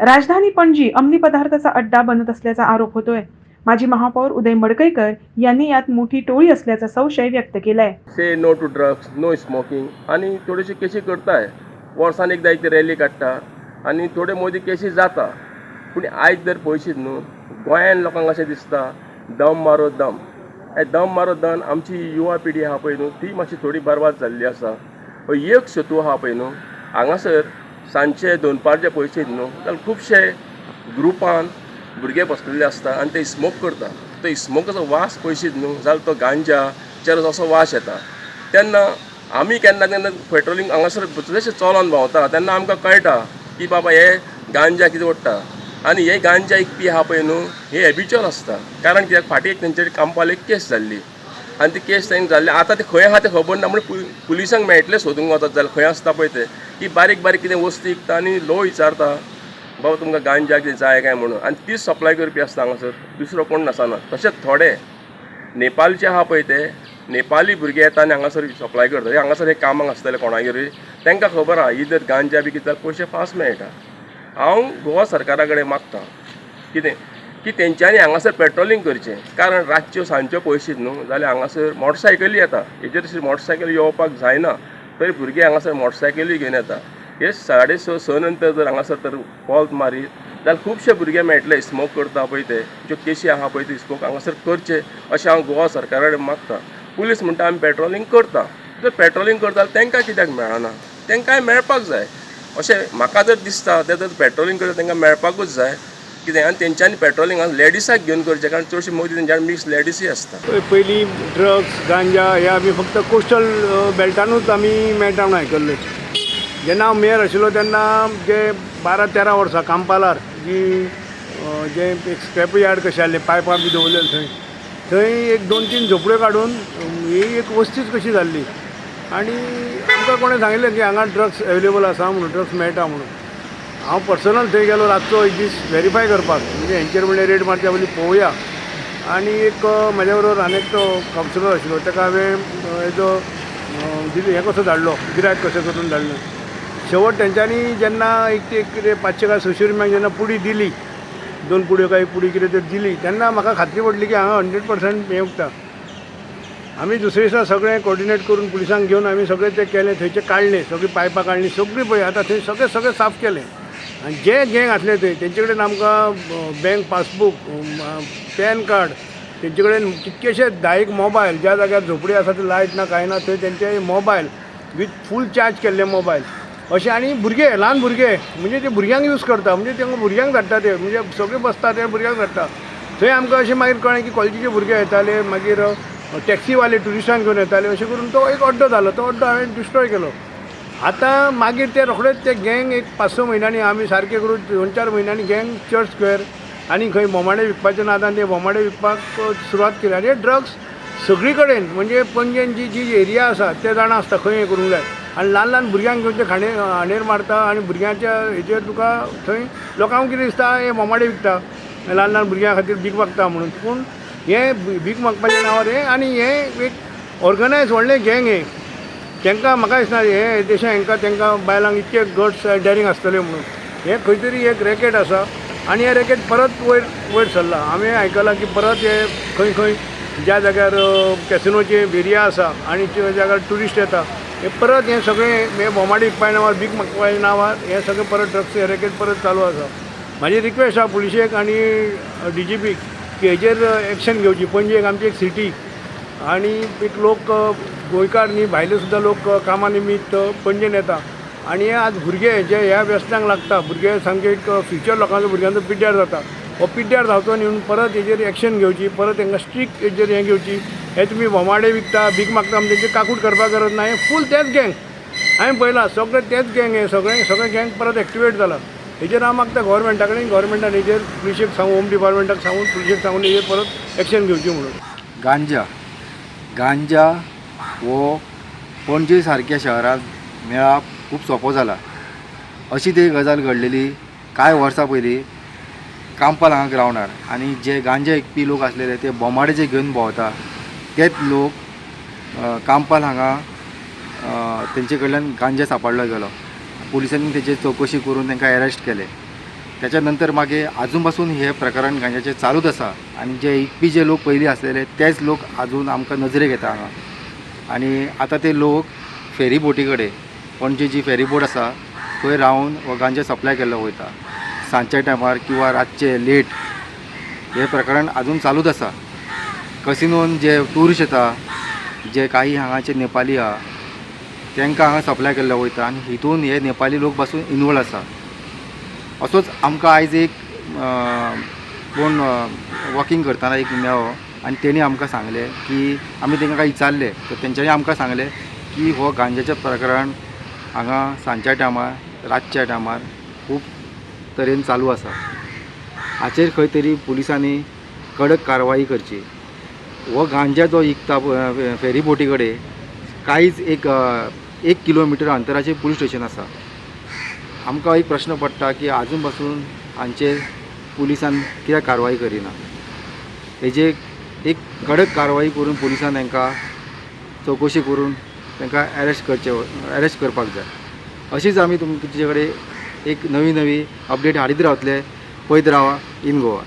राजधानी पणजी अंमली पदार्थाचा अड्डा बनत असल्याचा आरोप होतोय. माजी महापौर उदय मडकईकर यांनी यात मोठी टोळी असल्याचा संशय व्यक्त केलाय. Say no to drugs no smoking आणि थोडीशी केसी करताय. वर्सान एकदा एक रॅली काडटा आनी थोडे मोदी केसी जाता. पूण आयज जर पयशीच न्हू गोंयान लोकांक अशें दिसता दम मारो दम. हे दम मारो दम आमची युवा पिढी आहा पळय न्हू ती मातशी थोडी बरबाद जाल्ली आसा हो एक सेतू आहा पळय न्हू हांगासर सांजचे दोनपारचे पळयशीत न्हू. जाल्यार खुबशे ग्रुपान भुरगे बसलेले आसता आनी ते स्मोक करता. तो स्मोकाचो वास पयशीत न्हू. जाल्यार तो गांजा चरस असो वास येता. तेन्ना आमी केन्ना केन्ना पेट्रोलिंग हांगासर जशें चलोन भोंवता तेन्ना आमकां कळटा की बाबा हे गांजा कितें ओडटा आनी हे गांजा इकपी आहा पळय न्हू हे हॅबिच्युअल आसता. कारण कित्याक फाटीं एक तेंचेर कामपाल एक केस जाल्ली. आनी ती केस तेंक जाल्ली आतां ते खंय आहा तें खबर ना म्हण पुलिसांक मेळटलें सोदूंक वचत जाल्यार खंय आसता पळय ते. की बारीक बारीक कितें वस्त विकता आनी लो विचारता बाबा तुमकां गांजा कितें जाय काय म्हणून? आनी तीच सप्लाय करपी आसता हांगासर. दुसरो कोण नासना. तशेंच थोडे. नेपालचे आहा पळय ते. नेपाली भुरगे येता आनी हांगासर सप्लाय करता. हांगासर हे कामांक आसतले कोणागेरूय. तांकां खबर आहा ही जर गांजा बी कितें पयशे फास्ट मेळटा. हांव गोवा सरकारा कडेन मागतां. कितें? की तेंच्यांनी हांगासर पेट्रोलिंग करचें. कारण रातच्यो सांजच्यो पयशीत न्हू जाल्यार हांगासर मोटरसायकली येता हेजेर अशी मोटरसायकल येवपाक जायना तरी भुरगे हांगासर मोटरसायकली घेवन येता. हे साडे स स नंतर जर हांगासर तर पॉल्ट मारीत जाल्यार खुबशे भुरगे मेळटले स्मोक करता पळय ते. ज्यो केशी आहा पळय ती स्मोक हांगासर करचे. अशें हांव गोवा सरकारा कडेन मागतां. पुलीस म्हणटा आमी पेट्रोलिंग करता. जर पेट्रोलिंग करता जाल्यार तांकां कित्याक मेळना? तांकांय मेळपाक जाय. अशें म्हाका जर दिसता ते जर पेट्रोलिंग करता तांकां मेळपाकूच जाय. कित्याक आनी तेंच्यांनी पेट्रोलिंग लेडिसाक घेवन करचें कारण चडशी मोदी तेंच्यानी मिक्स लेडिसी आसता पयलीं ड्रग्स गांजा हे आमी फक्त कोस्टल बेल्टानूच आमी मेळटा म्हणून आयकल्ले जेन्ना हांव मेयर आशिल्लो तेन्ना जे बारा तेरा वर्सां कांपालार जी जे एक स्क्रॅप यार्ड कशें आसलें पायपां बी दवरलेले थंय. थंय एक दोन तीन झोपड्यो काडून ही एक वस्तीच कशी जाल्ली आनी आमकां कोणें सांगिल्लें की हांगा ड्रग्स अवेलेबल आसा म्हणून ड्रग्स मेळटा म्हणून. हांव पर्सनल थंय गेलो रातचो एक दीस व्हेरीफाय करपाक. म्हणजे हेंचेर म्हणलें रेट मारच्या पयलीं पळोवया. आनी एक म्हज्या म्हाज्या बरोबर आनी एकटो कावन्सिलर आशिल्लो. ताका हांवें हेजो हें कसो धाडलो? गिरायक कशें करून धाडलें? शेवट तेंच्यांनी जेन्ना एक ते कितें पांचशे काय सयशे रुपयांक जेन्ना पुडी दिली दोन पुडयो काय पुडी कितें तर दिली तेन्ना म्हाका खात्री पडली की हांगा हंड्रेड पर्संट हें उगता आमी दुसरे दिसा सगळें कोऑर्डिनेट करून पुलिसांक घेवन आमी सगळें तें केलें थंयचें काडलें सगळीं पायपां काडलीं सगळीं पळय आतां थंय सगळें सगळें साफ केलें. आनी जे गँग आसले थंय तेंचे कडेन आमकां बँक पासबूक पॅन कार्ड तेंचे कडेन कितकेशे धायेक मोबायल ज्या जाग्यार झोपडी आसा ती लायट ना कांय ना थंय तेंचे मोबायल वीथ फूल चार्ज केल्ले मोबायल अशें आनी भुरगे ल्हान भुरगे म्हणजे ते भुरग्यांक यूज करता म्हणजे तांकां भुरग्यांक धाडटा ते म्हणजे सगळे बसता ते भुरग्यांक धाडटा थंय आमकां अशें मागीर कळ्ळें की कॉलेजीचे भुरगे येताले मागीर टॅक्सीवाले ट्युरिस्टांक घेवन येताले अशें करून तो एक अड्डो जालो तो अड्डो हांवें डिस्ट्रॉय केलो. आतां मागीर ते रोखडेच ते गँग एक पांच स म्हयन्यांनी आमी सारके करून दोन चार म्हयन्यांनी गँग चर्च स्क्वेअर आनी खंय बोमाडे विकपाचे नादान ते बोमाडे विकपाक सुरवात केली. आनी हे ड्रग्स सगळी कडेन म्हणजे पणजेन जी जी एरिया आसा ते जाणा आसता खंय हें करूंक जाय. आनी ल्हान ल्हान भुरग्यांक घेवन ते खाणे हाणेर मारता आनी भुरग्यांच्या हेचेर तुका थंय लोकांक कितें दिसता हे बोमाडे विकता. ल्हान ल्हान भुरग्यां खातीर भीक मागता म्हणून. पूण हे भीक मागपाच्या नांवार हे आनी हे एक ऑर्गनायज व्हडलें गँग हे. तांकां म्हाका दिसना हे देशां हांकां तांकां बायलांक इतके गट्स डेरींग आसतले म्हणून. हे खंय तरी एक रॅकेट आसा आनी हे रॅकेट परत वयर वयर सरला. हांवें आयकलां की परत हे खंय खंय ज्या जाग्यार कॅसिनोचे एरिया आसा आनी ज्या जाग्यार ट्युरिस्ट येता हे परत हे सगळें हे बोमाडी विकपाच्या नांवार भीक मागपाच्या नांवार हे सगळें परत ड्रग्स हे रॅकेट परत चालू आसा. म्हाजी रिक्वेस्ट आहा पुलिशेक आनी डी जी पीक की हेजेर एक्शन घेवची. पणजे एक आमची एक सिटी आनी एक लोक गोंयकार न्ही भायले सुद्दां लोक कामा निमित्त पणजेन येता. आनी हे आज भुरगे जे ह्या व्यसनाक लागता भुरगे सामके एक फ्युचर लोकांचो भुरग्यांचो पिड्ड्यार जाता. हो पिड्ड्यार जावचो न्ही म्हणून परत हेजेर एक्शन घेवची परत तांकां स्ट्रिक्ट हेजेर हें घेवची. हे तुमी बोमाडे विकता भीक मागता म्हणजे तेंची काकूट करपाक गरज ना हे फूल तेच गँग हांवें पळयलां सगळें तेच गँग हे सगळें सगळें गँग परत एक्टिवेट जाला. हेजेर हांव मागता गोवोरमेंटा कडेन गोवोरमेंटान हेजेर पुलिशेक सांगून होम डिपार्टमेंटाक सांगून पुलिशेक सांगून हेजेर परत एक्शन घेवची म्हणून. गांजा. गांजा हो पणजे सारक्या शहरांत मेळप खूब सोंपो जाला अशी ती गजाल घडलेली कांय वर्सां पयलीं कांपाल हांगा ग्रावंडार आनी जे गांजा विकपी लोक आसलेले ते बोमाडेचे घेवन भोंवता तेच लोक कांपाल हांगा तेंचे कडल्यान गांजा सांपडलो गेलो. पुलिसांनी तेची चवकशी करून तांकां अरेस्ट केले. त्याच्यानंतर मागे अजून पासून हे प्रकरण गांजाचें चालूच आसा आनी जे इकपी जे लोक पयलीं आसलेले तेच लोक अजून आमकां नजरेक येता हांगा. आनी आतां ते लोक फेरी बोटी कडेन पणजे जी फेरी बोट आसा थंय रावन हो गांजा सप्लाय केल्लो वयता. सांजच्या टायमार किंवा रातचे लेट हे प्रकरण अजून चालूच आसा कसिनोन जे टुरिस्ट येता जे काही हांगाचे नेपाली आहा तांकां हांगा सप्लाय केल्लो वयता. आनी हितून हे नेपाली लोक पासून इनवॉल्व आसा असोच आमकां आयज एक कोण वॉकिंग करतना एक मेळ्ळो आनी तेणी आमकां सांगलें की आमी तांकां विचारलें तर तेंच्यांनी आमकां सांगलें की हो गांजेचें प्रकरण हांगा सांजच्या टायमार रातच्या टायमार खूब तरेन चालू आसा. हाचेर खंय तरी पुलिसांनी कडक कारवाई करची. हो गांजा जो विकता फेरी बोटी कडेन कांयच एक एक किलोमिटर अंतराचेर पुलीस स्टेशन आसा. आमकां एक प्रश्न पडटा की आजून पासून हांचेर पुलिसान कित्याक कारवाय करिना? हेजे एक कडक कारवाई करून पुलिसान तांकां चवकशी करून तांकां अरेस्ट करचे अरेस्ट करपाक जाय. अशीच आमी तुमचे कडेन एक नवी नवी अपडेट हाडीत रावतले. पळयत रावा इन गोवा.